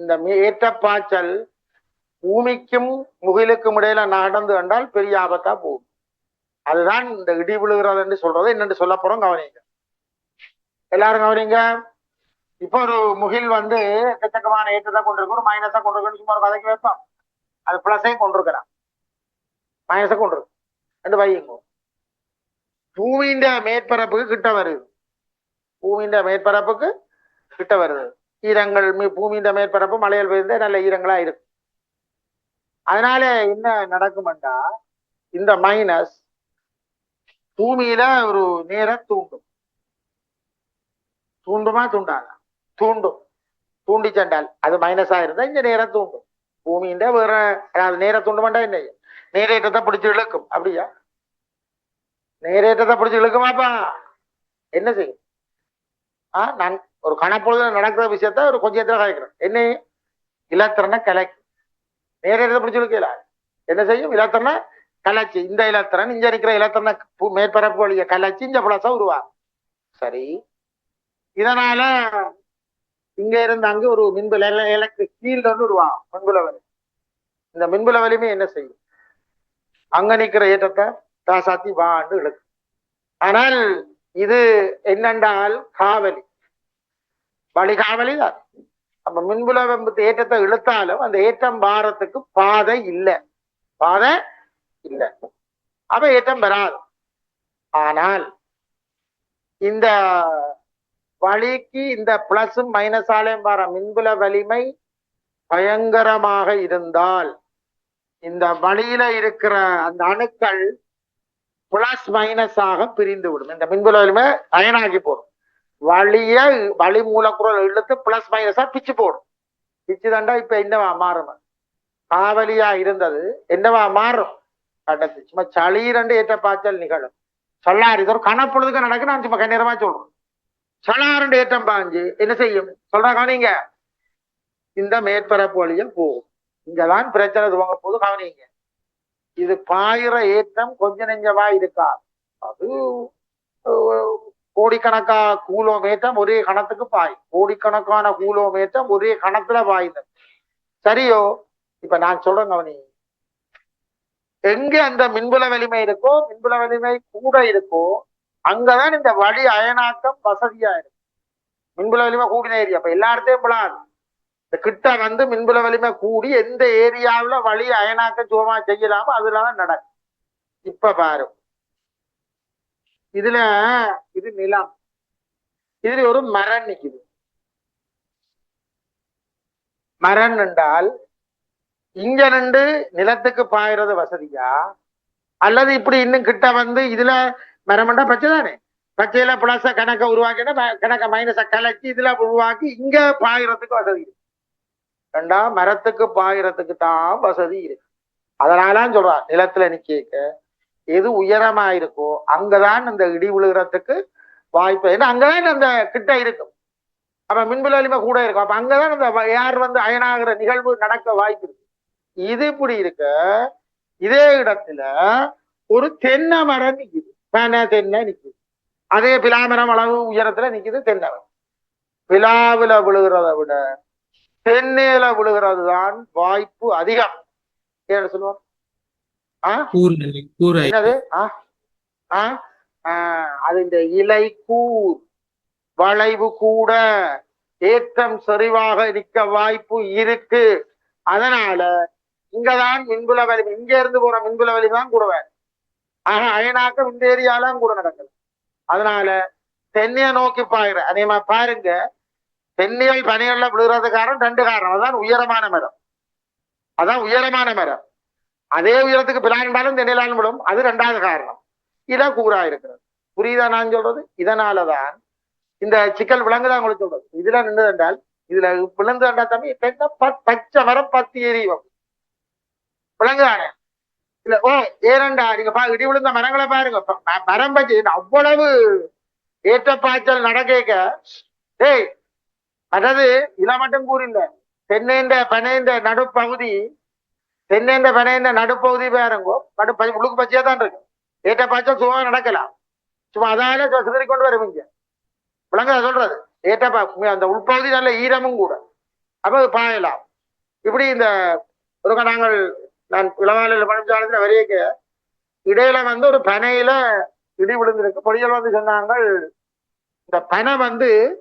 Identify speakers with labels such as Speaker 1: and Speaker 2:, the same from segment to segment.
Speaker 1: இந்த ஏற்றப்பாய்ச்சல் பூமிக்கும் முகிலுக்கும் இடையில நடந்து கண்டால் பெரிய ஆபத்தா போகும். அதுதான் இந்த இடி விழுகிறது என்று சொல்றது. என்னென்று சொல்ல போறோம் கவனிங்க எல்லாரும் கவனிங்க இப்போ ஒரு முகில் வந்து எக்கச்சக்கமான ஏற்றத்தை கொண்டிருக்கு ஒரு மைனஸா கொண்டிருக்கும் சும்மா ஒரு கதைக்கு வைப்போம். அது பிளஸையும் கொண்டிருக்கிறான் மைனஸை கொண்டிருக்கு ரெண்டு வையுங்க பூமியின் மேற்பரப்புக்கு கிட்ட வருது. பூமியின் மேற்பரப்புக்கு கிட்ட வருது. ஈரங்கள் பூமியின் மேற்பரப்பு மலையில் பெய்ந்து நல்ல ஈரங்களா இருக்கும். அதனால என்ன நடக்கும்டா இந்த மைனஸ் பூமியில ஒரு நேர தூண்டும். தூண்டுமா தூண்டாதா? தூண்டும். தூண்டி சென்றால் அது மைனஸா இருந்தா இந்த நேரம் தூண்டும். பூமியின் வேற அது நேர தூண்டுமாண்டா என்ன நேரேற்றத்தை பிடிச்சு இழுக்கும். அப்படியா? நேரேற்றத்தை பிடிச்சு இழுக்குமாப்பா. என்ன செய்யும்? ஆஹ் நான் ஒரு கணப்பொழுது நடக்கிற விஷயத்த ஒரு கொஞ்சத்துல கலைக்கிறேன் என்ன? இலத்திரனை கலைக்கும். நேரேற்றத்தை பிடிச்சு என்ன செய்யும்? இலத்திரனை கலைச்சு. இந்த இலத்திரன் இங்க இருக்கிற இலத்திரனை பு- மேற்பரப்பு வழிய கலைச்சு இந்த பிளஸா உருவாகும் சரி. இதனால இங்க இருந்து அங்க ஒரு மின்புல எலக்ட்ரிக் ஃபீல்டு வந்து உருவாகும் மின்புல வலி. இந்த மின்புல வலிமை என்ன செய்யும்? அங்க நிற்கிற ஏற்றத்தை தாசாத்தி வாண்டு இழுக்கும். ஆனால் இது என்னென்றால் காவலி. வழி தான் நம்ம மின்புல வம்பு ஏற்றத்தை இழுத்தாலும் அந்த ஏற்றம் பாரத்துக்கு பாதை இல்லை. பாதை இல்லை. அப்ப ஏற்றம் வராது ஆனால் இந்த வழிக்கு இந்த பிளஸும் மைனஸாலையும் வர மின்புல வலிமை பயங்கரமாக இருந்தால் இந்த வழியில இருக்கிற அந்த அணுக்கள் பிளஸ் மைனஸாக பிரிந்து விடும். இந்த மின்புல வலிமை அயனாகி போடும். வழிய வழி மூலக்குரல் இழுத்து பிளஸ் மைனஸா பிச்சு போடும். பிச்சு தண்டா இப்ப என்னவா மாறும்? காவலியா இருந்தது என்னவா மாறும்? கடத்து சும்மா சளி ரெண்டு ஏற்ற பாய்ச்சல் நிகழும். சொல்லாரு இது ஒரு கணப்பொழுதுக்கு நடக்கு நான் சும்மா கண்ணீரமா சொல்றேன். சொல்லாரண்டு ஏற்றம் பாஞ்சு என்ன செய்யும்? சொல்றாங்க கவனிங்க. இந்த மேற்பரப்பு வழியா போகும். இங்கதான் பிரச்சனை துவங்க போது கவனிங்க. இது பாயிர ஏற்றம் கொஞ்ச நெஞ்சவா இருக்கா? அது கோடிக்கணக்கா கூலோ கூலோமேற்றம் ஒரே கணத்துக்கு பாய் கோடிக்கணக்கான கூலோ மேத்தம் ஒரே கணத்துல பாயுது. சரியோ? இப்ப நான் சொல்றேன் கவனி. எங்க அந்த மின்புல வலிமை இருக்கோ மின்புல வலிமை கூட இருக்கோ அங்கதான் இந்த வழி அயனாக்கம் வசதியா இருக்கும் மின்புல வலிமை கூடின ஏரியா அப்ப எல்லா இடத்தையும் பிளான் இந்த கிட்ட வந்து மின்புல வலிமை கூடி எந்த ஏரியாவில வழி அயனாக்கம் சுகமா செய்யலாமோ அதுலதான் நடக்கும். இப்ப பாருங்க இதுல இது நிலம். இதுல ஒரு மரம் நிக்குது. மரம் என்றால் இங்க நின்று நிலத்துக்கு பாயிறது வசதியா? அல்லது இப்படி இன்னும் கிட்ட வந்து இதுல மரம் பச்சை தானே? பச்சையில பிளஸ கணக்கை உருவாக்கினா கணக்கை கணக்க மைனஸ இதுல உருவாக்கி இங்க பாயிரத்துக்கு வசதி இருக்கு. ரெண்டா மரத்துக்கு பாயிரத்துக்கு தான் வசதி இருக்கு. அதனாலதான் சொல்றான் நிலத்துல நிக்க எது உயரமா இருக்கோ அங்கதான் இந்த இடி விழுகிறதுக்கு வாய்ப்பு. ஏன்னா அங்கதான் அந்த கிட்ட இருக்கும். அப்ப மின்புல வலிமை கூட இருக்கும். அப்ப அங்கதான் அந்த யார் வந்து அயனாகிற நிகழ்வு நடக்க வாய்ப்பு இருக்கு. இது இப்படி இருக்க இதே இடத்துல ஒரு தென்னை மரம் நிக்குது. பனை தென்னை நிக்குது. அதே பிலாமரம் அளவு உயரத்துல நிக்குது தென்னை மரம். பிலாவுல விழுகிறத விட தென்னையில விழுகிறது தான் வாய்ப்பு அதிகம். என்ன சொல்லுவோம்
Speaker 2: கூரை
Speaker 1: என்னது? அது இந்த இலை கூர் வளைவு கூட ஏற்றம் சரிவாக நிற்க வாய்ப்பு இருக்கு. அதனால இங்கதான் மின்புல வலிமை இங்க இருந்து போற மின்புல வலிமை தான் கூட வேணும் ஆக அயனாக்கம் இந்த ஏரியாலாம் கூட நடக்குது. அதனால தென்னையை நோக்கி பாயிர அதே மாதிரி பாருங்க தென்னையில் பனிகள்ல விழுகிறது காரணம் ரெண்டு காரணம். அதான் உயரமான மரம். அதான் உயரமான மரம். அதே உயரத்துக்கு பிராண்டாலும் தென்னையிலாலும் விடும். அது ரெண்டாவது காரணம். இதான் கூறா இருக்கிறது. புரியுதா நான் சொல்றது? இதனாலதான் இந்த சிக்கல் விலங்குதான் உங்களுக்கு சொல்றது? இதுல நின்றது என்றால் இதுல விழுந்து என்றா தம்பி தென்னை ப- பச்சை மரம் பத்து எரியும் விலங்குதானே இல்ல ஓ ஏனண்டா நீங்க பா இடி விழுந்த மரங்களை பாருங்க. மரம் பச்சை அவ்வளவு ஏற்றப்பாய்ச்சல் நடக்க டேய் அதாவது இல மட்டும் கூறில்ல. பனை பனைந்த நடுப்பகுதி தென்னேந்த பனைந்த நடுப்பகுதி பாருங்கோ. நடு ப- உள்ளுக்கு பச்சையா தான் இருக்கு. ஏற்ற பாய்ச்சல் சும்மா நடக்கலாம். சும்மா அதால சொ- சிதறி கொண்டு வரும் இங்க. விளங்க சொல்றது? ஏற்ற பா- அந்த உள்பகுதி நல்ல ஈரமும் கூட. அப்ப அது பாயலாம். இப்படி இந்த ஒரு நாங்கள் நான் இளவாலையில் படிச்சாலத்துல வரையக்க இடையில வந்து ஒரு பனையில இடி விழுந்திருக்கு. பொடிகள் வந்து சொன்னாங்க இந்த பனை வந்து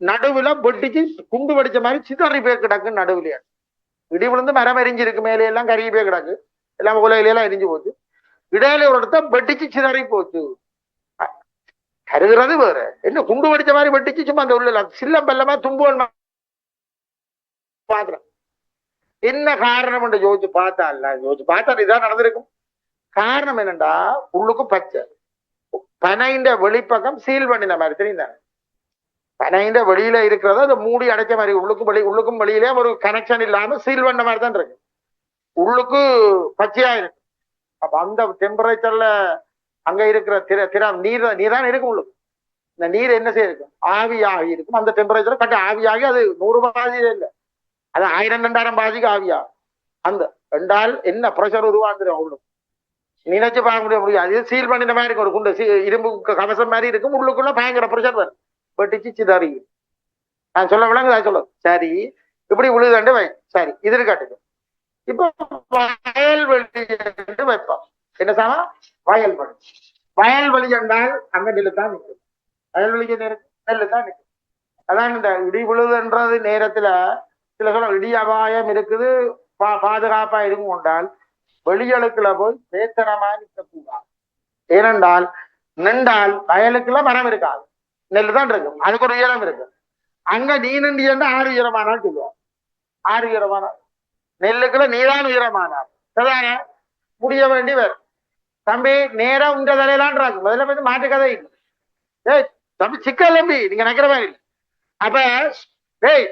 Speaker 1: நடுவுல பொட்டிக்கு குண்டு வெடிச்ச மாதிரி சிதறி போய் கிடக்கு நடுவில் இடி விழுந்து மரம் எரிஞ்சிருக்கு மேலே எல்லாம் கருகி போய் கிடக்கு. எல்லாம் உலகிலாம் எரிஞ்சு போச்சு. இடையில ஒரு இடத்த வெட்டிச்சு சிதறி போச்சு. கருகிறது வேற. என்ன குண்டு வெடிச்ச மாதிரி வெட்டிச்சு சும்மா அந்த உள்ள சில்லம் பல்லமா தும்புவன் பாக்குறேன் என்ன காரணம் என்று யோசிச்சு பார்த்தா இல்ல யோசிச்சு பார்த்தா இதான் நடந்திருக்கும். காரணம் என்னண்டா உள்ளுக்கும் பச்சை. பனைண்ட வெளிப்பக்கம் சீல் பண்ணின மாதிரி தெரியுந்தாங்க பனைந்த வெளியில இருக்கிறத அதை மூடி அடைச்ச மாதிரி உள்ளுக்கும் வெளி உள்ளுக்கும் வெளியிலே ஒரு கனெக்ஷன் இல்லாம சீல் பண்ண மாதிரி தான் இருக்கு. உள்ளுக்கு பச்சையா இருக்கு. அப்ப அந்த டெம்பரேச்சர்ல அங்க இருக்கிற திர திற நீர் நீர் தான் இருக்கும் உள்ளுக்கு. இந்த நீர் என்ன செய்யும் ஆவியாகி இருக்கும். அந்த டெம்பரேச்சர் கட்ட ஆவியாகி அது நூறு பாதியில இல்லை. அது ஆயிரம் ரெண்டாயிரம் பாதிக்கு ஆவியா அந்த ரெண்டால் என்ன ப்ரெஷர் உருவாந்துடும் அவ்வளவு? நினைச்சு பார்க்க முடிய முடியாது சீல் பண்ணின மாதிரி இருக்கும் ஒரு குண்டு இரும்பு க- கவசம் மாதிரி இருக்கும். உள்ளுக்குள்ள பயங்கர ப்ரெஷர் வரும். வெட்டிச்சு சிதறி நான் சொல்ல விளங்கு நான் சொல்ல. சரி. இப்படி உழுதாண்டு வை. சரி. இது காட்டுக்கு இப்போ வயல்வெளி என்று வைப்போம். என்ன சாமா? வயல்வெளி. வயல்வெளி என்றால் அங்க நெல்லு தான் நிற்கும். வயல்வெளிக்கு நேரம் நெல்லு தான் நிற்கும். அதான் இந்த இடி விழுதுன்றது நேரத்துல சில சொல்ல இடி அபாயம் இருக்குது பா பாதுகாப்பா இருக்கும் கொண்டால் வெளியலுக்குள்ள போய் வேத்தனமா நிற்கக்கூடாது. ஏனென்றால் நின்றால் வயலுக்குள்ள மரம் இருக்காது. நெல் தான் இருக்கும் அதுக்கு ஒரு ஈரம் இருக்கு. அங்க நீ நின்று ஆறு ஈரமானால் சொல்லுவார் ஆறு ஈரமானால் நெல்லுக்குள்ள நீதான் உயரமானார் சரிதானே? முடிய வரும். தம்பி நேரா உங்க தலையிலான்றாங்க. முதல்ல வந்து மாட்டு கதை. ஏய் தம்பி சிக்கல் தம்பி. நீங்க நினைக்கிற மாதிரி அப்ப டேய்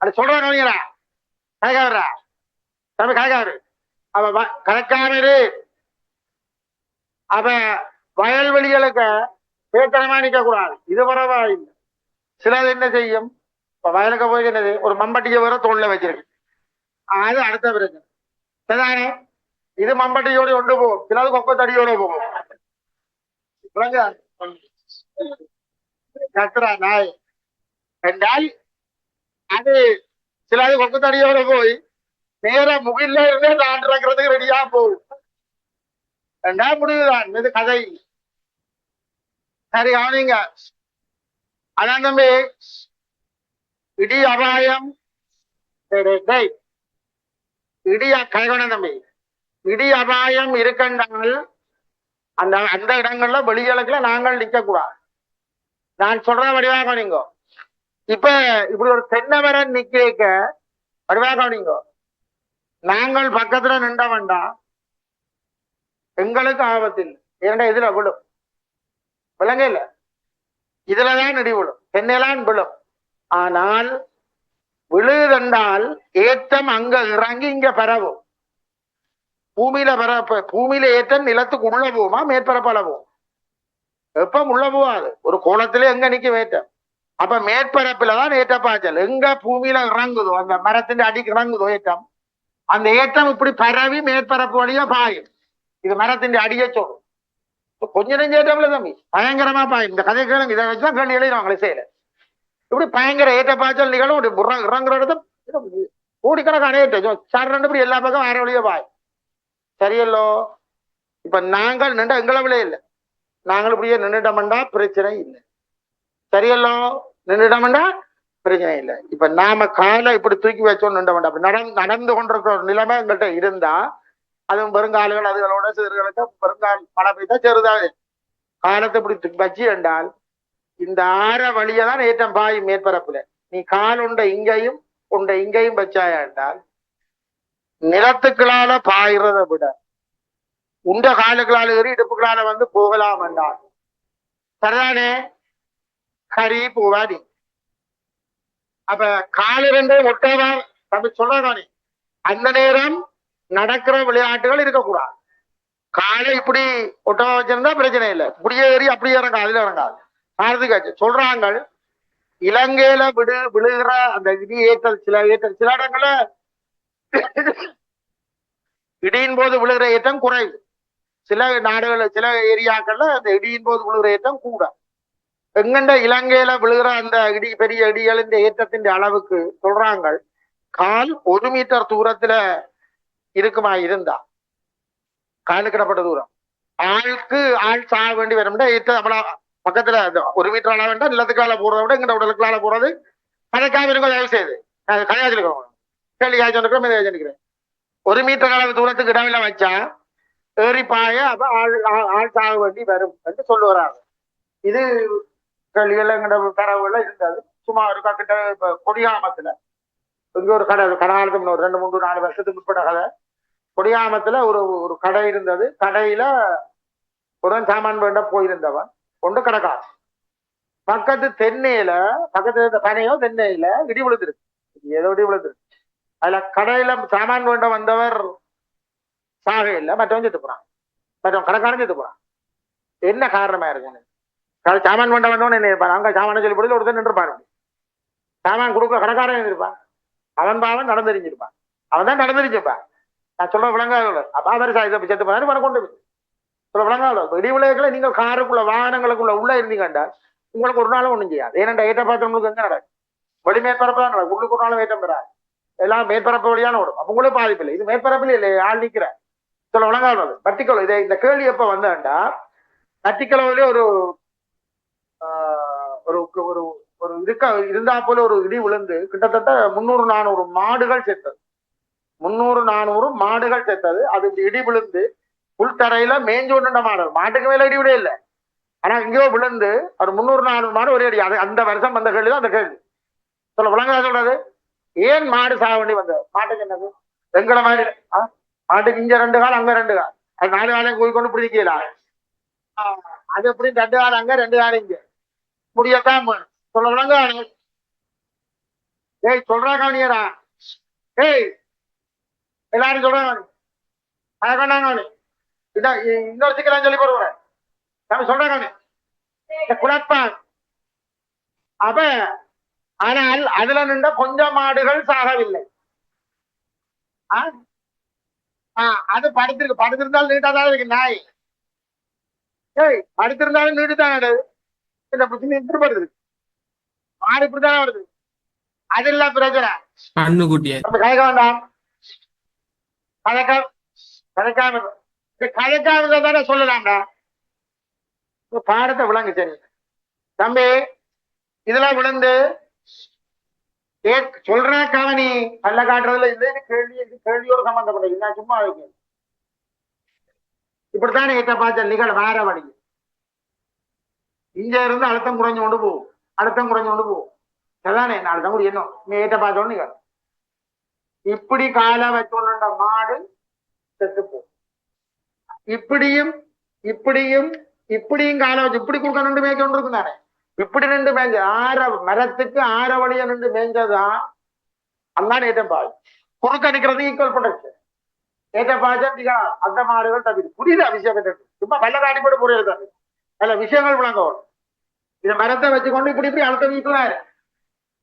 Speaker 1: அது சொல்றேன் கவனிங்களா கணக்காவரா தம்பி கணக்காவரு அவ வ- கணக்காம இரு அவ வயல்வெளிகளுக்கு பேத்தனமா நிக்க கூடாது இது பரவாயில்லை சிலர் என்ன செய்யும்? இப்ப வயலுக்கு போய் என்னது? ஒரு மம்பட்டியை வேற தோல்ல வச்சிருக்கு. அது அடுத்த பிரச்சனை. சரிதானே? இது மம்பட்டியோட கொண்டு போகும். சிலது கொக்கத்தடியோட போகும். கத்துறா நாய். என்றால் அது சிலது கொக்கத்தடியோட போய் நேர முகில்ல இருந்தே நான் இறக்குறதுக்கு ரெடியா போகும். ரெண்டா முடிவுதான். இது கதை. சரி கவனிங்க. அதான் தம்பி. இடி அபாயம். இடி கைகொண்ட தம்பி. இடி அபாயம் இருக்கின்றால் அந்த அந்த இடங்கள்ல வெளிகளுக்குல நாங்கள் நிக்க கூடாது நான் சொல்ற வடிவாக கவனிங்க. இப்ப இப்படி ஒரு தென்னை மரம் நிக்க வடிவாக கவனிங்க. நாங்கள் பக்கத்துல நின்ற வேண்டாம் எங்களுக்கு ஆபத்தில் ஏன்னா இதுல விழும். விளங்க இல்ல. இதுலதான் இடி விழும். தென்னெல்லாம் விழும். ஆனால் விழுதென்றால் ஏற்றம் அங்க இறங்கி இங்க பரவும். பூமியில பரப்ப பூமியில ஏற்றம் நிலத்துக்கு உள்ள போகுமா? மேற்பரப்பால போகும். எப்ப உள்ள போகாது. ஒரு கோலத்திலே எங்க நிக்க ஏற்றம்? அப்ப மேற்பரப்புல தான் ஏற்ற பாய்ச்சல் எங்க பூமியில இறங்குதோ அந்த மரத்தின் அடிக்கு இறங்குதோ ஏற்றம்? அந்த ஏற்றம் இப்படி பரவி மேற்பரப்பு வழியா பாயும். இது மரத்தின் அடியை சொல்லும். கொஞ்ச நெஞ்ச ஏற்றம்ல தம்பி பயங்கரமா பா இந்த கதை கேளுங்க. இதை வச்சுதான் கேள்வி எழுதினாங்களே செய்யல. இப்படி பயங்கர ஏற்ற பாய்ச்சல் நிகழும். இறங்குற இடத்த கோடிக்கணக்கான ஏற்றம் சார் ரெண்டு இப்படி எல்லா பக்கம் வேற வழியே பாய். சரியல்லோ? இப்ப நாங்கள் நின்ற எங்களவிலே இல்லை. நாங்கள் இப்படியே நின்றுட்டோம்டா பிரச்சனை இல்லை. சரியல்லோ? நின்றுட்டோம்டா பிரச்சனை இல்லை. இப்ப நாம காலை இப்படி தூக்கி வச்சோம் நின்றோம்டா. அப்படி நடந்து நடந்து கொண்டிருக்கிற நிலைமை எங்கள்கிட்ட இருந்தா அதுவும் பெருங்கால்கள் அதுகளோட சிறுகளுக்கு பெருங்கால் மழை பெய்தா சிறுதாது. காலத்தை இப்படி வச்சு என்றால் இந்த ஆற வழியை தான் ஏற்றம் பாயும் மேற்பரப்புல. நீ கால் உண்ட இங்கேயும் உண்ட இங்கேயும் வச்சாயா என்றால் நிலத்துக்களால பாயிறத விட உண்ட காலுக்களால ஏறி இடுப்புகளால வந்து போகலாம் என்றால் சரிதானே? கறி பூவாடி அப்ப கால் ரெண்டு ஒட்டவா? தம்பி சொல்றதானே? அந்த நேரம் நடக்கிற விளையாட்டுகள் இருக்கக்கூடாது. காலை இப்படி ஒட்ட வச்சிருந்தா பிரச்சனை இல்லை. இப்படியே ஏறி அப்படியே இறங்காது அதுல இறங்காது. காரணத்துக்காச்சு சொல்றாங்க இலங்கையில விடு விழுகிற அந்த இடி ஏற்றல் சில ஏற்றல் சில இடங்கள்ல இடியின் போது விழுகிற ஏற்றம் குறைவு. சில நாடுகள் சில ஏரியாக்கள்ல அந்த இடியின் போது விழுகிற ஏற்றம் கூட. எங்கண்ட இலங்கையில விழுகிற அந்த இடி பெரிய இடிகளின் ஏற்றத்தின் அளவுக்கு சொல்றாங்க கால் ஒரு மீட்டர் தூரத்துல இருக்குமா இருந்தா காலுக்கு கிடப்பட்ட தூரம். ஆளுக்கு ஆள் சாக வேண்டி வரும்னா ஏற்ற நம்மள பக்கத்துல ஒரு மீட்டர் ஆள வேண்டாம் நிலத்துக்கால போறதை விட எங்கட உடலுக்குள்ளால போறது கதைக்காம இருக்கும் தயவு செய்து. கதையாச்சிருக்கோம் கேள்வி காய்ச்சிருக்கிறோம் இதை வச்சிருக்கிறேன் ஒரு மீட்டர் அளவு தூரத்துக்கு இடமில்ல வச்சா ஏறி பாய அப்ப ஆள் ஆள் ஆள் சாக வேண்டி வரும் என்று சொல்லுவாங்க இது கேள்விகள் எங்கட தரவுல இருந்தது. சும்மா ஒரு கிட்ட இப்ப கொடியாமத்துல. இங்க ஒரு கடை கடகாலத்துக்கு ஒரு ரெண்டு மூணு நாலு வருஷத்துக்கு முற்பட்ட கதை. கொடியாமத்துல ஒரு ஒரு கடை இருந்தது. கடையில உடன் சாமான் வேண்ட போயிருந்தவன். கொண்டு கடைக்காரன் பக்கத்து தென்னையில பக்கத்து இருந்த பனையோ தென்னையில இடி விழுந்துருக்கு. ஏதோ இடி விழுந்துருக்கு. அதுல கடையில சாமான் வேண்ட வந்தவர் சாக இல்லை. மற்றவன் செத்து போறான். மற்றவன் கடைக்காரன் செத்து போறான். என்ன காரணமா இருக்கு சாமான் வேண்ட வந்தவன் என்ன இருப்பான்? அங்க சாமான சொல்லி போடுறது ஒருத்தர் நின்றுப்பான் சாமான் கொடுக்க கடைக்காரன் இருப்பான். அவன் பாவன் நடந்தறிஞ்சிருப்பான். அவன் தான் நடந்தறிஞ்சிருப்பான். நான் சொல்ற விளங்காத அப்ப அவர் சாயுத செத்து போனாரு வர கொண்டு சொல்ல விளங்காத இடி விளைவுகளை நீங்கள் காருக்குள்ள வாகனங்களுக்குள்ள உள்ள இருந்தீங்கண்டா உங்களுக்கு ஒரு நாளும் ஒண்ணும் செய்யாது ஏனென்றா ஏற்ற பார்த்து உங்களுக்கு எங்க நடக்கும் வெளி மேற்பரப்பு தான் நடக்கும் உள்ளுக்கு ஒரு நாளும் ஏற்றம் பெறாது எல்லாம் மேற்பரப்பு வழியான ஓடும் அப்ப உங்களுக்கு பாதிப்பு இல்லை இது மேற்பரப்பில் இல்லை ஆள் நிக்கிற சொல்ல விளங்காது பர்டிகுலர் இதை இந்த கேள்வி எப்ப வந்தாண்டா பர்டிகுலர்லயே ஒரு ஆஹ், ஒரு ஒரு ஒரு இருக்க இருந்தா போல ஒரு இடி விழுந்து கிட்டத்தட்ட முன்னூறு நானூறு மாடுகள் சேர்த்தது முந்நூறு நானூறு மாடுகள் செத்தது. அது இப்படி இடி விழுந்து புல்தரையில மேஞ்சு கொண்டுட்ட மாடு. மாட்டுக்கு மேல இடி விட இல்லை. ஆனா எங்கேயோ விழுந்து ஒரு முந்நூறு நானூறு மாடு ஒரே அடி. அது அந்த வருஷம் வந்த கேள்வி தான் அந்த கேள்வி. சொல்ல விளங்கா சொல்றது? ஏன் மாடு சாக வேண்டி வந்தது? மாட்டுக்கு என்னது? எங்களை மாதிரி மாட்டுக்கு இங்க ரெண்டு கால் அங்க ரெண்டு கால். அது நாலு காலையும் கூறி கொண்டு பிடிக்கல? அது எப்படி ரெண்டு கால் அங்க ரெண்டு கால் இங்க. முடியத்தான் சொல்ல விளங்க ஏய் சொல்றா காணியரா ஏய் எல்லாரும் சொல்றாங்க அவனு இதான் இன்னொரு சிக்கலாம் சொல்லி போடுவேன் நம்ம சொல்றாங்க குழப்பான் அப்ப ஆனால் அதுல நின்ற கொஞ்சம் மாடுகள் சாகவில்லை. அது படுத்திருக்கு. படுத்திருந்தாலும் நீட்டாதான் இருக்கு நாய். ஏய் படுத்திருந்தாலும் நீட்டுதான் இந்த பிரச்சனை திருப்படுது மாடு இப்படித்தானே வருது அது இல்ல பிரச்சனை? கலைக்க வேண்டாம் கலைக்க கலைக்காம இரு. தானே சொல்லலாம்டா. பாடத்தை விளங்கு சரி. தம்பி இதெல்லாம் விழுந்து ஏ சொல்ற கவனி. பல்ல காட்டுறதுல இந்த கேள்வி கேள்வியோட சம்பந்தப்பட்டது. நான் சும்மா வைக்கிறேன் இப்படித்தானே ஏற்ற பார்த்த நிகழ் வேற வழி. இங்க இருந்து அழுத்தம் குறைஞ்சு கொண்டு போகும் அழுத்தம் குறைஞ்சு கொண்டு போகும் அதானே? நான் அழுத்தம் கூட என்ன நீ ஏற்ற பார்த்தோன்னு நிகழ். இப்படி காலை வச்சுகொண்ட மாடு செத்து போகும். இப்படியும் இப்படியும் இப்படியும் காலை வச்சு இப்படி குறுக்க நின்று மேய்க்க கொண்டு இருக்கும் தானே? இப்படி நின்று மேய்ஞ்ச ஆற மரத்துக்கு ஆற வழியா நின்று மேய்ஞ்சதான் அங்கான ஏற்றம் பால். குறுக்க நிக்கிறது ஈக்குவல் ப்ரொடக்ஷன் ஏற்ற பாய்ச்சா அந்த மாடுகள் தவிர. புரியுது விஷயம் என்னன்னு. சும்மா வெள்ள காட்டி போட்டு புரியுது தானே அதுல விஷயங்கள் விளங்க வரும் இந்த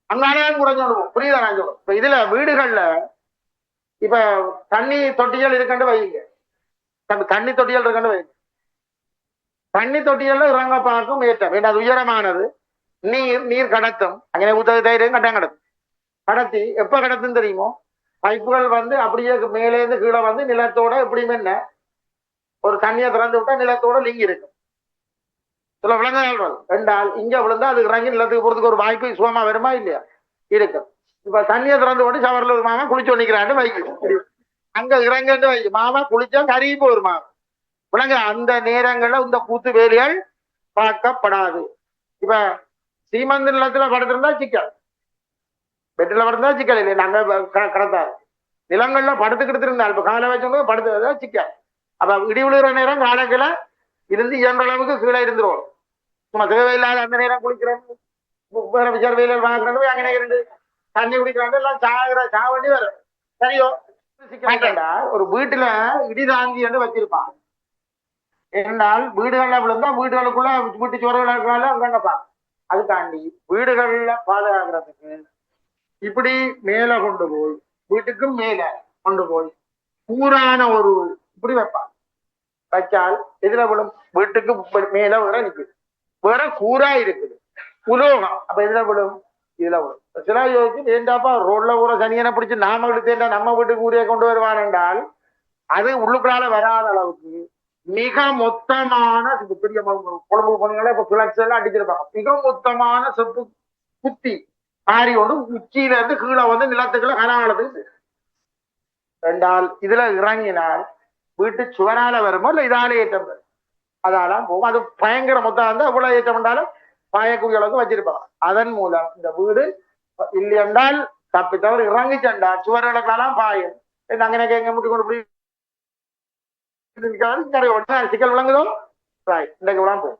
Speaker 1: மரத்தை வச்சுக்கொண்டு இப்படி குறைஞ்சு விடுவோம் புரியுதா நான் சொல்லுவோம் இப்ப இதுல வீடுகள்ல இப்ப தண்ணி தொட்டிகள் இருக்கண்டு வைங்க தண்ணி தொட்டிகள் இருக்கண்டு வைங்க தண்ணி தொட்டிகள்ல இறங்க பார்க்கும் ஏற்றம். ஏன்னா அது உயரமானது. நீர் நீர் கடத்தும். அங்கே ஊத்தது தைரியம் கட்டாயம் கடத்தும் கடத்தி எப்ப கடத்தும் தெரியுமோ? பைப்புகள் வந்து அப்படியே மேலே இருந்து கீழே வந்து நிலத்தோட எப்படியும் என்ன? ஒரு தண்ணியை திறந்து விட்டா நிலத்தோட லிங்கி இருக்கும். சில விலங்கு ரெண்டு ரெண்டால் இங்க விழுந்தா அதுக்கு இறங்கி நிலத்துக்கு போறதுக்கு ஒரு வாய்ப்பு சுகமா வருமா இல்லையா? இருக்கு. இப்ப தண்ணியை திறந்து கொண்டு சவரில் ஒரு மாமா குளிச்சு நிக்கிறான்னு வைக்கும் அங்க இறங்கன்னு வைக்கும் மாமா குளிச்சா கருகி போயிரு மாமா விலங்கு அந்த நேரங்கள்ல இந்த கூத்து வேலிகள் பார்க்கப்படாது. இப்ப சீமந்த நிலத்துல படுத்திருந்தா சிக்கல். பெட்ல படுத்தா சிக்கல் இல்லை நாங்க கடத்தாரு நிலங்கள்ல படுத்துக்கிட்டு இருந்தா இப்ப காலை வச்சவங்க படுத்து சிக்கல். அப்ப இடி விழுகிற நேரம் காலத்துல இருந்து இயன்ற அளவுக்கு கீழே இருந்துருவோம் சும்மா தேவையில்லாத அந்த நேரம் குளிக்கிறேன் வேற விசார வெயில வாங்குறது அங்கே ரெண்டு தண்ணி குடிக்கிறாங்க. எல்லாம் சாகுற சாவண்டி வரும் சரியோ? ஒரு வீட்டுல இடி தாங்கி என்று வச்சிருப்பான். என்னால் வீடுகள்ல விழுந்தா வீடுகளுக்குள்ள வீட்டு இருக்கிறால அங்கங்கப்பா. அதுக்காண்டி வீடுகள்ல பாதுகாக்கிறதுக்கு இப்படி மேல கொண்டு போய் வீட்டுக்கும் மேல கொண்டு போய் கூரான ஒரு இப்படி வைப்பான். வச்சால் எதுல விழும்? வீட்டுக்கு மேல வேற நிக்குது வேற கூரா இருக்குது. உலோகம். அப்ப இதுல விடும் இதுல விடும் சில யோசிச்சு ஏண்டாப்பா ரோட்ல கூட சனியனை பிடிச்சு நாம இழுத்தேன்டா நம்ம வீட்டுக்கு ஊரே கொண்டு வருவான் என்றால் அது உள்ளுக்குள்ளால வராத அளவுக்கு மிக மொத்தமான பெரிய குழம்பு போனீங்களா இப்ப பிளக்ஸ் எல்லாம் அடிச்சிருப்பாங்க. மிக மொத்தமான செப்பு குத்தி மாறி ஒன்று உச்சியில இருந்து கீழே வந்து நிலத்துக்குள்ள கனாலத்துக்கு ரெண்டால் இதுல இறங்கினால் வீட்டு சுவரால வருமோ? இல்ல இதாலே ஏற்றம் வரும் அதெல்லாம் போகும். அது பயங்கர மொத்தம் இருந்தா எவ்வளவு ஏற்றம் என்றாலும் பயக்கூடிய அளவுக்கு வச்சிருப்பாங்க அதன் மூலம் இந்த வீடு இல்லை என்றால் தப்பித்தவர் இறங்கி சென்றா சுவர்களுக்கெல்லாம் பாயும். அங்கே எங்க முட்டி கொண்டு போய் சிக்கல் விளங்குதோ? இன்றைக்கு இந்த போகும்.